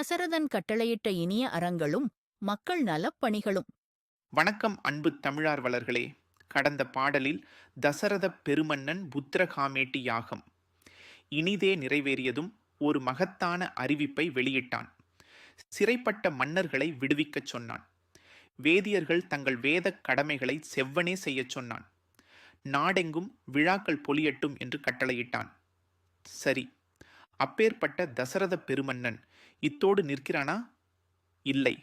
தசரதன் கட்டளையிட்ட இனிய அறங்களும் மக்கள் நலப்பணிகளும் வணக்கம் அன்பு தமிழார்வலர்களே கடந்த பாடலில் தசரத பெருமன்னன் புத்திரகாமேட்டி யாகம். இனிதே நிறைவேறியதும் ஒரு மகத்தான அறிவிப்பை வெளியிட்டான். சிறைப்பட்ட மன்னர்களை விடுவிக்கச் சொன்னான். வேதியர்கள் தங்கள் வேதக் கடமைகளை செவ்வனே செய்யச் சொன்னான். நாடெங்கும் விழாக்கள் பொலியட்டும் என்று கட்டளையிட்டான். சரி அப்பேற்பட்ட தசரத பெருமன்னன் இத்தோடு நிற்கிறானா? இல்லை.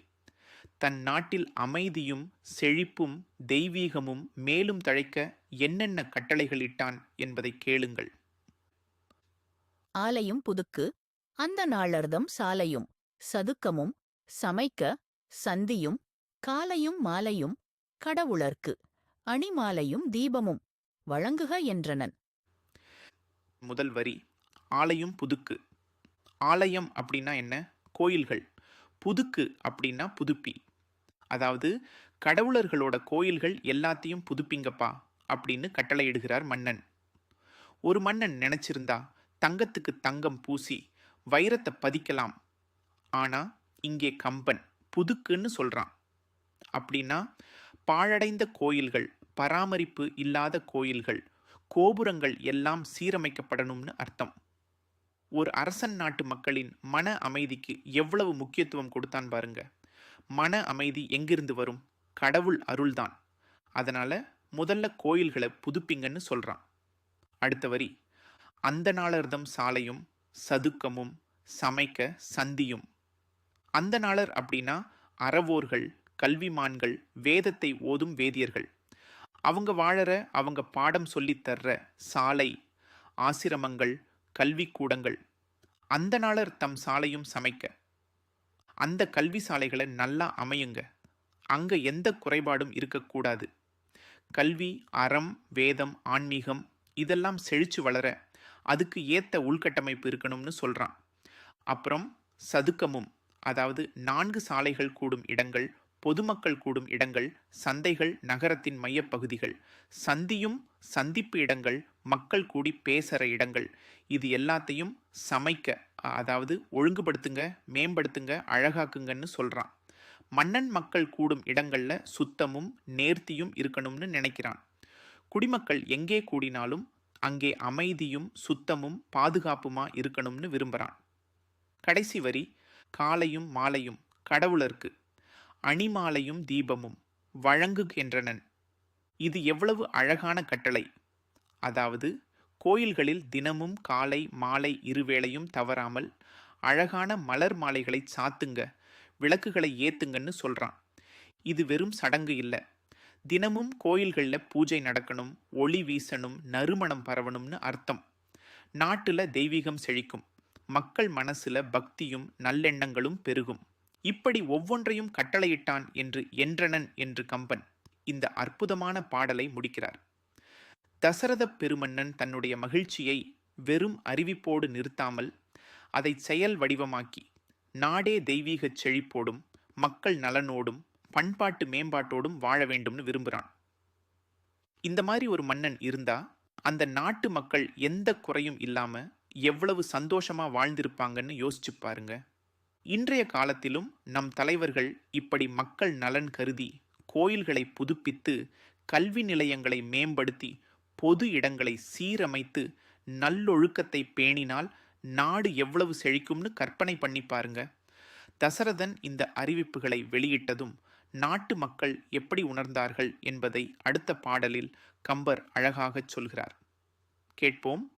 தன் நாட்டில் அமைதியும் செழிப்பும் தெய்வீகமும் மேலும் தழைக்க என்னென்ன கட்டளைகள் இட்டான் என்பதை கேளுங்கள். ஆலையும் புதுக்கு அந்த நாளர்தம் சாலையும் சதுக்கமும் சமைக்க சந்தியும் காலையும் மாலையும் கடவுளர்க்கு அணிமாலையும் தீபமும் வழங்குக என்றனன். முதல் வரி ஆலயம் புதுக்கு. ஆலயம் அப்படின்னா என்ன? கோயில்கள். புதுக்கு அப்படின்னா புதுப்பி. அதாவது கடவுளர்களோட கோயில்கள் எல்லாத்தையும் புதுப்பிங்கப்பா அப்படின்னு கட்டளையிடுகிறார் மன்னன். ஒரு மன்னன் நினச்சிருந்தா தங்கத்துக்கு தங்கம் பூசி வைரத்தை பதிக்கலாம். ஆனால் இங்கே கம்பன் புதுக்குன்னு சொல்கிறான் அப்படின்னா பாழடைந்த கோயில்கள் பராமரிப்பு இல்லாத கோயில்கள் கோபுரங்கள் எல்லாம் சீரமைக்கப்படணும்னு அர்த்தம். ஒரு அரசன் நாட்டு மக்களின் மன அமைதிக்கு எவ்வளவு முக்கியத்துவம் கொடுத்தான் பாருங்க. மன அமைதி எங்கிருந்து வரும்? கடவுள் அருள்தான். அதனால முதல்ல கோயில்களை புதுப்பிங்கன்னு சொல்றான். அடுத்த வரி அந்த நாளர்தம் சாலையும் சதுக்கமும் சமைக்க சந்தியும். அந்த நாளர் அப்படின்னா அறவோர்கள் கல்விமான்கள் வேதத்தை ஓதும் வேதியர்கள். அவங்க வாழற அவங்க பாடம் சொல்லித் தர்ற சாலை ஆசிரமங்கள் கல்விக்கூடங்கள். அந்த நாளர் தம் சாலையும் சமைக்க. அந்த கல்வி சாலைகளை நல்லா அமையுங்க. அங்கே எந்த குறைபாடும் இருக்கக்கூடாது. கல்வி அறம் வேதம் ஆன்மீகம் இதெல்லாம் செழித்து வளர அதுக்கு ஏற்ற உள்கட்டமைப்பு இருக்கணும்னு சொல்கிறான் அப்புறம் சதுக்கமும் அதாவது நான்கு சாலைகள் கூடும் இடங்கள் பொதுமக்கள் கூடும் இடங்கள் சந்தைகள் நகரத்தின் மையப்பகுதிகள் சந்தியும் சந்திப்பு இடங்கள் மக்கள் கூடி பேசுகிற இடங்கள். இது எல்லாத்தையும் சமைக்க அதாவது ஒழுங்குபடுத்துங்க மேம்படுத்துங்க அழகாக்குங்கன்னு சொல்கிறான் மன்னன் மக்கள் கூடும் இடங்களில் சுத்தமும் நேர்த்தியும் இருக்கணும்னு நினைக்கிறான். குடிமக்கள் எங்கே கூடினாலும் அங்கே அமைதியும் சுத்தமும் பாதுகாப்புமா இருக்கணும்னு விரும்புகிறான் கடைசி வரி காலையும் மாலையும் கடவுளர்க்கு அணிமாலையும் தீபமும் வழங்குகின்றனன். இது எவ்வளவு அழகான கட்டளை. அதாவது கோயில்களில் தினமும் காலை மாலை இருவேளையும் தவறாமல் அழகான மலர் மாலைகளை சாத்துங்க விளக்குகளை ஏத்துங்கன்னு சொல்கிறான் இது வெறும் சடங்கு இல்லை. தினமும் கோயில்களில் பூஜை நடக்கணும் ஒளி வீசணும் நறுமணம் பரவணும்னு அர்த்தம். நாட்டில் தெய்வீகம் செழிக்கும். மக்கள் மனசுல பக்தியும் நல்லெண்ணங்களும் பெருகும். இப்படி ஒவ்வொன்றையும் கட்டளையிட்டான் என்று என்றனன் என்று கம்பன் இந்த அற்புதமான பாடலை முடிக்கிறார். தசரத பெருமன்னன் தன்னுடைய மகிழ்ச்சியை வெறும் அறிவிப்போடு நிறுத்தாமல் அதை செயல் வடிவமாக்கி நாடே தெய்வீகச் செழிப்போடும் மக்கள் நலனோடும் பண்பாட்டு மேம்பாட்டோடும் வாழ வேண்டும்னு விரும்புகிறான் இந்த மாதிரி ஒரு மன்னன் இருந்தா அந்த நாட்டு மக்கள் எந்த குறையும் இல்லாம எவ்வளவு சந்தோஷமா வாழ்ந்திருப்பாங்கன்னு யோசிச்சு பாருங்க. இன்றைய காலத்திலும் நம் தலைவர்கள் இப்படி மக்கள் நலன் கருதி கோயில்களை புதுப்பித்து கல்வி நிலையங்களை மேம்படுத்தி பொது இடங்களை சீரமைத்து நல்லொழுக்கத்தை பேணினால் நாடு எவ்வளவு செழிக்கும்னு கற்பனை பண்ணி பாருங்க. தசரதன் இந்த அறிவிப்புகளை வெளியிட்டதும் நாட்டு மக்கள் எப்படி உணர்ந்தார்கள் என்பதை அடுத்த பாடலில் கம்பர் அழகாகச் சொல்கிறார். கேட்போம்.